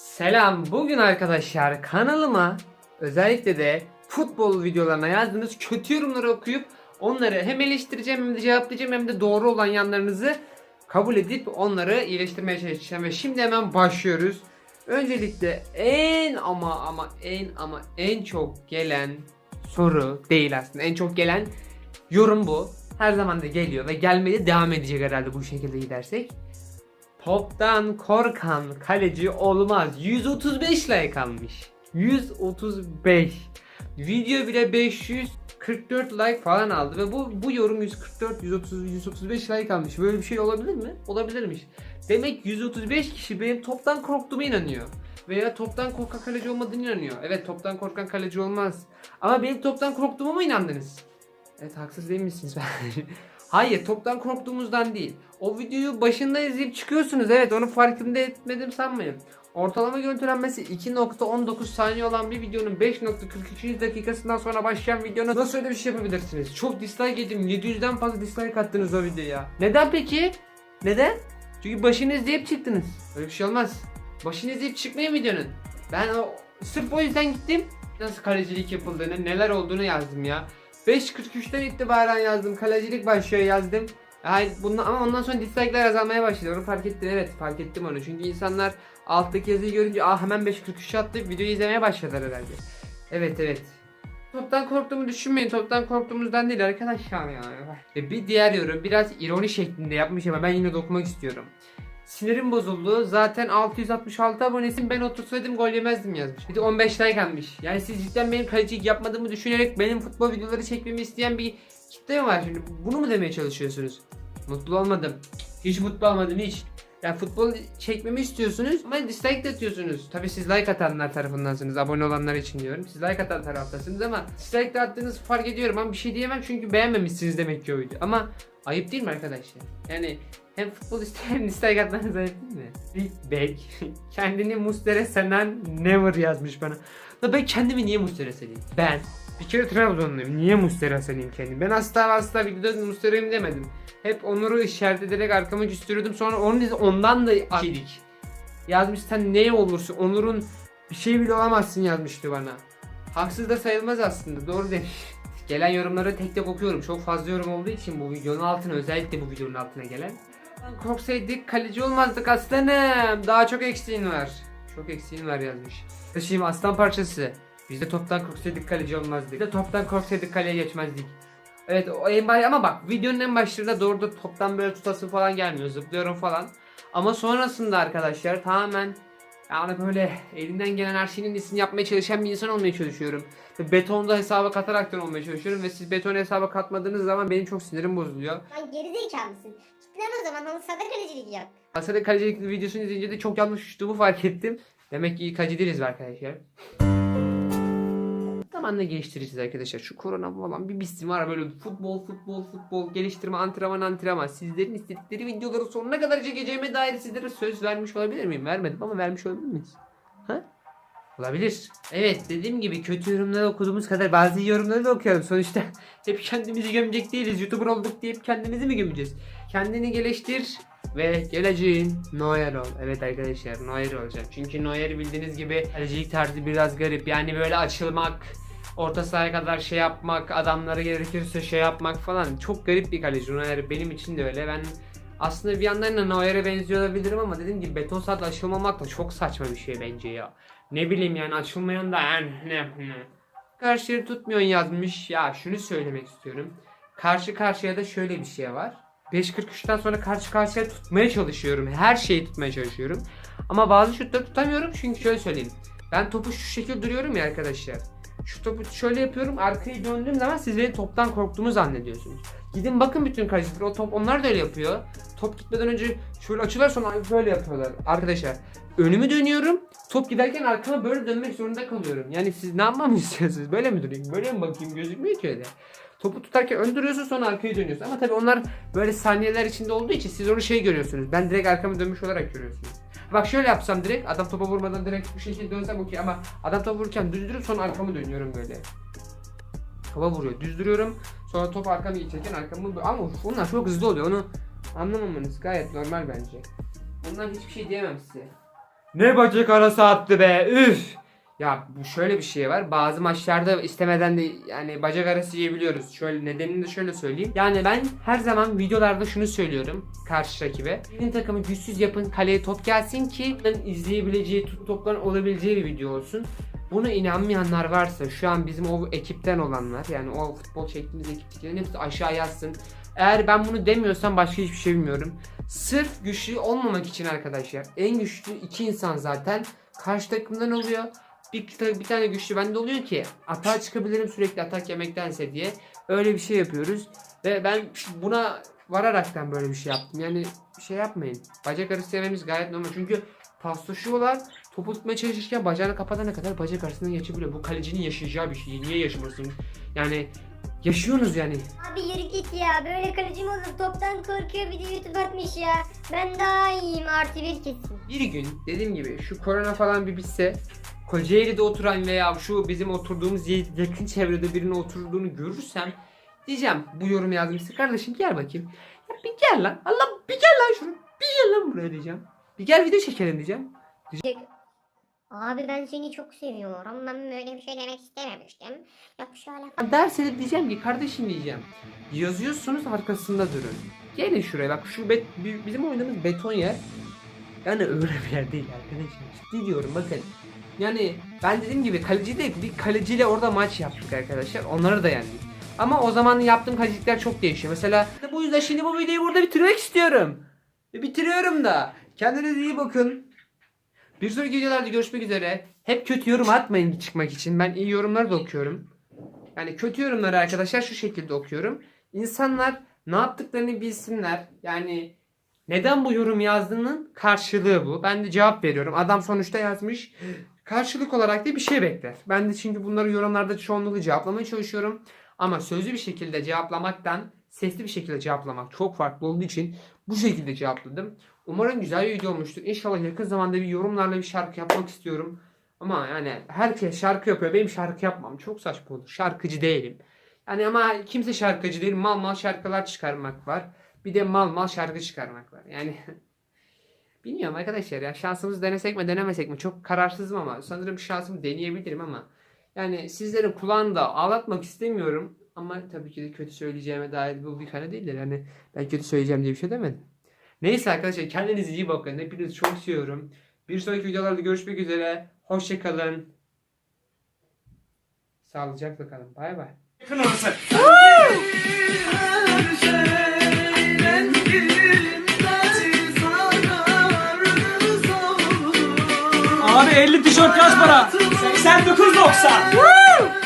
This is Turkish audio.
Selam. Bugün arkadaşlar kanalıma özellikle de futbol videolarına yazdığınız kötü yorumları okuyup onları hem eleştireceğim hem de cevaplayacağım hem de doğru olan yanlarınızı kabul edip onları iyileştirmeye çalışacağım ve şimdi hemen başlıyoruz. Öncelikle en ama ama en ama en çok gelen soru değil aslında. En çok gelen yorum bu. Her zaman da geliyor ve gelmeye devam edecek herhalde bu şekilde gidersek. Toptan korkan kaleci olmaz. 135 like almış. 135. Video bile 544 like falan aldı ve bu bu yorum 144 130 135 like almış. Böyle bir şey olabilir mi? Olabilirmiş. Demek 135 kişi benim toptan korktuğuma inanıyor. Veya toptan korkan kaleci olmadığını inanıyor. Evet toptan korkan kaleci olmaz. Ama benim toptan korktuğuma mı inandınız? Evet haksız değil misiniz? Hayır toptan korktuğumuzdan değil. O videoyu başında izleyip çıkıyorsunuz. Evet onu farkında etmedim sanmayın. Ortalama görüntülenmesi 2.19 saniye olan bir videonun 5.43. dakikasından sonra başlayan videona nasıl öyle bir şey yapabilirsiniz? Çok dislike yedim. 700'den fazla dislike attınız o videoya. Neden peki? Neden? Çünkü başını izleyip çıktınız. Öyle bir şey olmaz. Başını izleyip çıkmayın videonun. Ben o, sırf o yüzden gittim. Nasıl kalecilik yapıldığını, neler olduğunu yazdım ya. 5.43'ten itibaren yazdım. Kalecilik başlıyor yazdım. Hayır, bundan, ama ondan sonra dislike'ler azalmaya başladı. Onu fark ettim. Evet fark ettim onu. Çünkü insanlar alttaki yazıyı görünce ah hemen 5.43 attı. Videoyu izlemeye başladılar herhalde. Evet evet. Toptan korktuğumu düşünmeyin. Toptan korktuğumuzdan değil arkadaşlar ya. E, bir diğer yorum biraz ironi şeklinde yapmış ama ben yine de okumak istiyorum. Sinirim bozuldu. Zaten 666 abonesin ben otursaydım gol yemezdim yazmış. Bir de 15 like almış. Yani siz cidden benim kalecilik yapmadığımı düşünerek benim futbol videoları çekmemi isteyen bir kitle mi var şimdi? Bunu mu demeye çalışıyorsunuz? Mutlu olmadım. Hiç mutlu olmadım hiç. Ya futbol çekmemi istiyorsunuz ama dislike de atıyorsunuz. Tabi siz like atanlar tarafındansınız. Abone olanlar için diyorum. Siz like atan taraftasınız ama dislike de attığınızı fark ediyorum ama bir şey diyemem çünkü beğenmemişsiniz demek ki o video. Ama ayıp değil mi arkadaşlar? Yani hem futbol isteyen hem dislike atmanız ayıp değil mi? Big Bag kendini Mustere senen never yazmış bana. La ben kendimi niye Mustere sanayım? Ben bir kere Trabzonluyum. Niye Mustera sanayım kendimi? Ben asla asla videoda Mustera'yım demedim. Hep Onur'u işaret ederek arkamı küstürüyordum. Sonra onun ondan da yedik. Yazmış sen ne olursun Onur'un bir şey bile olamazsın yazmıştı bana. Haksız da sayılmaz aslında doğru demiş. Gelen yorumları tek tek okuyorum. Çok fazla yorum olduğu için bu videonun altına özellikle bu videonun altına gelen. Korksaydık kaleci olmazdık aslanım. Daha çok eksiğin var. Çok eksiğin var yazmış. Taşıyım aslan parçası. Biz de toptan korksaydık kaleci olmazdık. Biz de toptan korksaydık kaleye geçmezdik. Evet o en baş ama bak videonun en başlarında doğru da toptan böyle tutası falan gelmiyor. Zıplıyorum falan. Ama sonrasında arkadaşlar tamamen yani böyle elinden gelen her şeyin iyisini yapmaya çalışan bir insan olmaya çalışıyorum. Ve betonda hesaba katarak da olmaya çalışıyorum ve siz beton hesaba katmadığınız zaman benim çok sinirim bozuluyor. Lan gerizekalısın. Kitlen o zaman halı sahada kalecilik yap. Aslında kalecilik videosunu izleyince de çok yanlış uçtuğumu fark ettim. Demek ki iyi kaleci değiliz be arkadaşlar. Zamanla geliştireceğiz arkadaşlar. Şu korona falan bir bitsin var böyle futbol futbol futbol geliştirme antrenman antrenman. Sizlerin istedikleri videoları sonuna kadar çekeceğime dair sizlere söz vermiş olabilir miyim? Vermedim ama vermiş olabilir miyiz? Ha? Olabilir. Evet dediğim gibi kötü yorumları okuduğumuz kadar bazı yorumları da okuyalım. Sonuçta hep kendimizi gömecek değiliz. Youtuber olduk diye hep kendimizi mi gömeceğiz? Kendini geliştir ve geleceğin Neuer ol. Evet arkadaşlar Neuer olacağım. Çünkü Neuer bildiğiniz gibi kalecilik tarzı biraz garip. Yani böyle açılmak, orta sahaya kadar şey yapmak, adamlara gerekirse şey yapmak falan. Çok garip bir kaleci Neuer. Benim için de öyle. Ben aslında bir yandan da Neuer'e benziyor olabilirim ama dediğim gibi beton sahada açılmamak da çok saçma bir şey bence ya. Ne bileyim yani açılmayan da yani ne ne. Karşıya tutmuyorsun yazmış. Ya şunu söylemek istiyorum. Karşı karşıya da şöyle bir şey var. 5.43'ten sonra karşı karşıya tutmaya çalışıyorum. Her şeyi tutmaya çalışıyorum. Ama bazı şutları tutamıyorum çünkü şöyle söyleyeyim. Ben topu şu şekilde duruyorum ya arkadaşlar. Şu topu şöyle yapıyorum. Arkayı döndüğüm zaman siz benim toptan korktuğumu zannediyorsunuz. Gidin bakın bütün kaleciler. O top onlar da öyle yapıyor. Top gitmeden önce şöyle açıyorlar sonra böyle yapıyorlar. Arkadaşlar önümü dönüyorum. Top giderken arkama böyle dönmek zorunda kalıyorum. Yani siz ne yapmamı istiyorsunuz? Böyle mi durayım? Böyle mi bakayım? Gözükmüyor ki öyle. Topu tutarken ön duruyorsun sonra arkaya dönüyorsun. Ama tabii onlar böyle saniyeler içinde olduğu için siz onu şey görüyorsunuz. Ben direkt arkamı dönmüş olarak görüyorsunuz. Bak şöyle yapsam direkt adam topa vurmadan direkt bu şekilde dönsem okey ama adam topa vururken düzdürüp sonra arkamı dönüyorum böyle. Topa vuruyor. Düzdürüyorum. Sonra top arkamı geçerken arkamı ama bunlar çok hızlı oluyor. Onu anlamamanız gayet normal bence. Bundan hiçbir şey diyemem size. Ne bacak arası attı be. Üf. Ya bu şöyle bir şey var. Bazı maçlarda istemeden de yani bacak arası yiyebiliyoruz. Şöyle nedenini de şöyle söyleyeyim. Yani ben her zaman videolarda şunu söylüyorum karşı rakibe. Senin takımı güçsüz yapın, kaleye top gelsin ki izleyebileceği, topların olabileceği bir video olsun. Buna inanmayanlar varsa şu an bizim o ekipten olanlar yani o futbol çektiğimiz ekiptekilerin hepsi aşağı yazsın. Eğer ben bunu demiyorsam başka hiçbir şey bilmiyorum. Sırf güçlü olmamak için arkadaşlar. En güçlü iki insan zaten karşı takımdan oluyor. Bir, bir tane güçlü bende oluyor ki atağa çıkabilirim sürekli atak yemektense diye. Öyle bir şey yapıyoruz. Ve ben buna vararaktan böyle bir şey yaptım. Yani şey yapmayın. Bacak arası yememiz gayet normal. Çünkü paslaşıyorlar. Topu tutmaya çalışırken bacağını kapatana kadar bacak arasından geçebiliyor. Bu kalecinin yaşayacağı bir şey. Niye yaşamasın? Yani yaşıyorsunuz yani. Abi yürü git ya. Böyle kaleci mi olur? Toptan korkuyor bir de YouTube atmış ya. Ben daha iyiyim. Artı bir kesin. Bir gün dediğim gibi şu korona falan bir bitse Kocaeli'de oturan veya şu bizim oturduğumuz yakın çevrede birinin oturduğunu görürsem diyeceğim bu yorum yazmışsın kardeşim gel bakayım. Ya bir gel lan Allah bir gel lan şuraya bir gel lan buraya diyeceğim. Bir gel video çekelim diyeceğim. Abi ben seni çok seviyorum. Ben böyle bir şey demek istememiştim. Yok şöyle Derse de diyeceğim ki kardeşim diyeceğim. Yazıyorsunuz arkasında durun. Gelin şuraya bak şu bet, bi- bizim oynadığımız beton yer. Yani öyle bir yer değil arkadaşlar. Ciddi diyorum bakın. Yani ben dediğim gibi kaleci de bir kaleciyle orada maç yaptık arkadaşlar. Onları da yendik. Ama o zaman yaptığım kalecilikler çok değişiyor. Mesela bu yüzden şimdi bu videoyu burada bitirmek istiyorum. Ve bitiriyorum da. Kendinize iyi bakın. Bir sonraki videolarda görüşmek üzere. Hep kötü yorum atmayın çıkmak için. Ben iyi yorumları da okuyorum. Yani kötü yorumları arkadaşlar şu şekilde okuyorum. İnsanlar ne yaptıklarını bilsinler. Yani neden bu yorum yazdığının karşılığı bu. Ben de cevap veriyorum. Adam sonuçta yazmış. Karşılık olarak da bir şey bekler. Ben de çünkü bunları yorumlarda çoğunlukla cevaplamaya çalışıyorum. Ama sözlü bir şekilde cevaplamaktan sesli bir şekilde cevaplamak çok farklı olduğu için bu şekilde cevapladım. Umarım güzel bir video olmuştur. İnşallah yakın zamanda bir yorumlarla bir şarkı yapmak istiyorum. Ama yani herkes şarkı yapıyor. Benim şarkı yapmam çok saçma olur. Şarkıcı değilim. Yani ama kimse şarkıcı değil. Mal mal şarkılar çıkarmak var. Bir de mal mal şarkı çıkarmak var. Yani bilmiyorum arkadaşlar ya şansımızı denesek mi denemesek mi çok kararsızım ama sanırım şansımı deneyebilirim ama yani sizlerin kulağını da ağlatmak istemiyorum ama tabii ki de kötü söyleyeceğime dair bu bir kare değildir. Yani ben kötü söyleyeceğim diye bir şey demedim. Neyse arkadaşlar kendinize iyi bakın. Hepinizi çok seviyorum. Bir sonraki videolarda görüşmek üzere. Hoşçakalın. Sağlıcakla kalın. Bay bay. Yakın orası. Abi 50 tişört kaç para? 89.90.